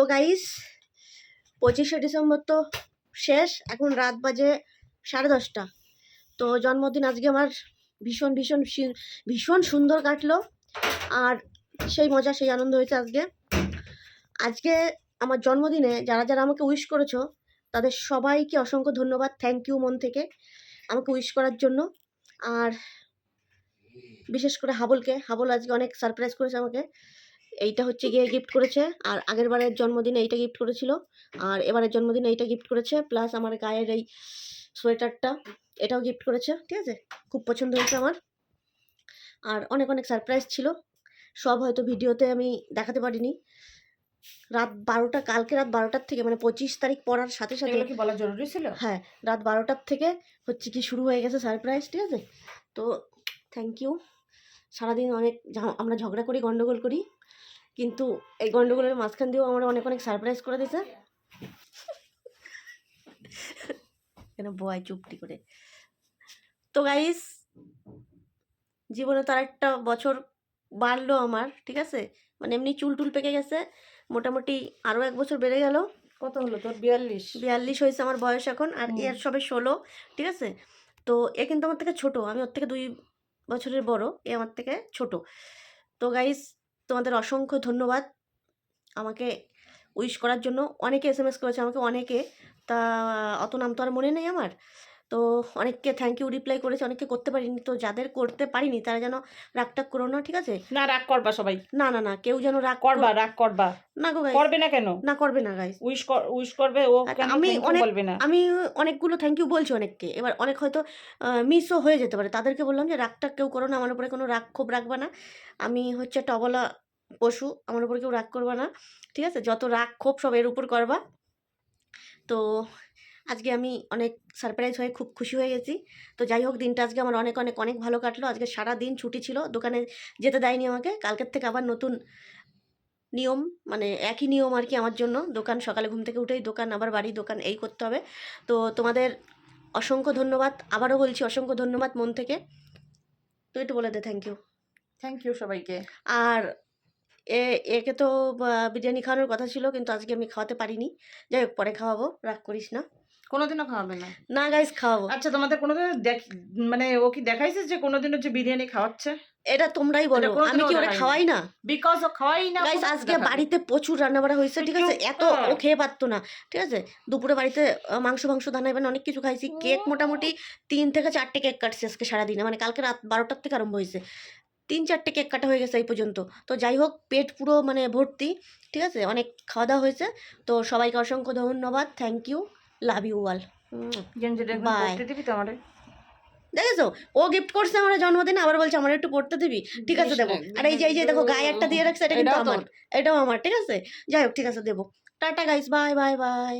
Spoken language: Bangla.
তো গাইস পঁচিশে ডিসেম্বর তো শেষ, এখন রাত বাজে সাড়ে দশটা। তো জন্মদিন আজকে আমার ভীষণ ভীষণ ভীষণ সুন্দর কাটলো, আর সেই মজা, সেই আনন্দ হয়েছে আজকে। আজকে আমার জন্মদিনে যারা যারা আমাকে উইশ করেছ, তাদের সবাইকে অসংখ্য ধন্যবাদ থ্যাংক ইউ মন থেকে আমাকে উইশ করার জন্য। আর বিশেষ করে হাবলকে, হাবল আজকে অনেক সারপ্রাইজ করেছে আমাকে। এইটা হচ্ছে গিয়ে গিফট করেছে। আর আগের বারের জন্মদিনে এইটা গিফট করেছিল। আর এবারের জন্মদিনে এইটা গিফট করেছে। প্লাস আমার গায়ের এই সোয়েটারটা এটাও গিফট করেছে। ঠিক আছে? খুব পছন্দ হয়েছে আমার। আর অনেক অনেক সারপ্রাইজ ছিল। সব হয়তো ভিডিওতে আমি দেখাতে পারিনি। রাত বারোটা কালকে রাত বারোটার থেকে মানে পঁচিশ তারিখ পড়ার সাথে সাথে কি বলা জরুরি ছিল? হ্যাঁ রাত বারোটার থেকে হচ্ছে কি শুরু হয়ে গেছে সারপ্রাইজ ঠিক আছে? তো থ্যাংক ইউ সারাদিন অনেক আমরা ঝগড়া করি গন্ডগোল করি। কিন্তু এই গন্ডগোলের মাঝখান দিয়েও আমরা অনেক অনেক সারপ্রাইজ করে দিয়েছে। কেন বয় চুপটি করে? তো গাইস জীবনে তার একটা বছর বাড়লো আমার ঠিক আছে? মানে এমনি চুল টুল পেকে গেছে। মোটামুটি আরও এক বছর বেড়ে গেল। কত হলো তোর? বিয়াল্লিশ। বিয়াল্লিশ হয়েছে আমার বয়স এখন আর। এর সবে ষোলো ঠিক আছে? তো এ কিন্তু আমার থেকে ছোট আমি ওর থেকে দুই বছরের বড়, এ আমার থেকে ছোট। তো গাইস তোমাদের অসংখ্য ধন্যবাদ আমাকে উইশ করার জন্য। অনেকে এস এম এস করেছে আমাকে, অনেকে। তা, অত নাম তো আর মনে নেই আমার। তো অনেককে থ্যাংক ইউ রিপ্লাই করেছে অনেককে করতে পারিনি। তো যাদের করতে পারিনি তারা যেন রাগটাগ করো না ঠিক আছে? না রাগ করবা সবাই। না না না কেউ যেন রাগ করবা রাগ করবা। না গো করবে না কেন? না করবে না গাইস উইশ উইশ করবে ও কেন আমি thank you অনেক- বলবে না? আমি অনেকগুলো থ্যাংক ইউ বলছি অনেককে। এবার অনেক হয়তো মিসও হয়ে যেতে পারে। তাদেরকে বললাম যে রাগটা কেউ করো না আমার উপরে কোনো রাগ ক্ষোভ রাখবে না। আমি হচ্ছে একটা অবলা পশু আমার উপরে কেউ রাগ করবা না। ঠিক আছে? যত রাগ ক্ষোভ সব এর উপর করবা। তো আজকে আমি অনেক সারপ্রাইজ হয়ে খুব খুশি হয়ে গেছি। তো যাই হোক দিনটা আজকে আমার অনেক অনেক অনেক ভালো কাটলো। আজকে সারা দিন ছুটি ছিল দোকানে যেতে দেয়নি আমাকে। কালকের থেকে আবার নতুন নিয়ম মানে একই নিয়ম আর কি আমার জন্য। দোকান সকালে ঘুম থেকে উঠেই দোকান আবার বাড়ি দোকান এই করতে হবে। তো তোমাদের অসংখ্য ধন্যবাদ। আবারও বলছি অসংখ্য ধন্যবাদ মন থেকে। তুই একটু বলে দে থ্যাংক ইউ থ্যাংক ইউ সবাইকে। আর এ একে তো বিরিয়ানি খাওয়ানোর কথা ছিল কিন্তু আজকে আমি খাওয়াতে পারিনি। যাই হোক পরে খাওয়াবো রাগ করিস না। কোনোদিনও খাওয়াবে না। না গাইস খাওয়াবো। আচ্ছা তোমাদের কোনোদিন দেখ মানে ও কি দেখাইছে যে কোনোদিনও যে বিরিয়ানি খাওয়াচ্ছে? এটা তোমরাই বলো। আমি কি ওরা খাওয়াই না? বিকজ ও খাওয়াই না গাইস আজকে বাড়িতে প্রচুর রান্না বাড়া হয়েছে ঠিক আছে? এত ও খেয়ে পারতো না ঠিক আছে? দুপুরে বাড়িতে মাংস মাংস দানা এবার অনেক কিছু খাইছি। কেক মোটামুটি তিন থেকে চারটে কেক কাটছে আজকে সারাদিনে। মানে কালকে রাত বারোটার থেকে আরম্ভ হয়েছে। তিন চারটে কেক কাটা হয়ে গেছে এই পর্যন্ত। তো যাই হোক পেট পুরো মানে ভর্তি ঠিক আছে? অনেক খাওয়া দাওয়া হয়েছে। তো সবাইকে অসংখ্য ধন্যবাদ। Thank you love you all আমারে? দেখেছ? ও গিফট করছে আমার জন্মদিনে আবার বলছে আমার একটু পড়তে দিবি। ঠিক আছে দেখো দেবো আর এই যে এই যে দেখো গায়ে একটা দিয়ে রাখছে এটা কিন্তু। আমার। এটাও আমার ঠিক আছে? যাই হোক ঠিক আছে দেবো। Tata guys bye bye bye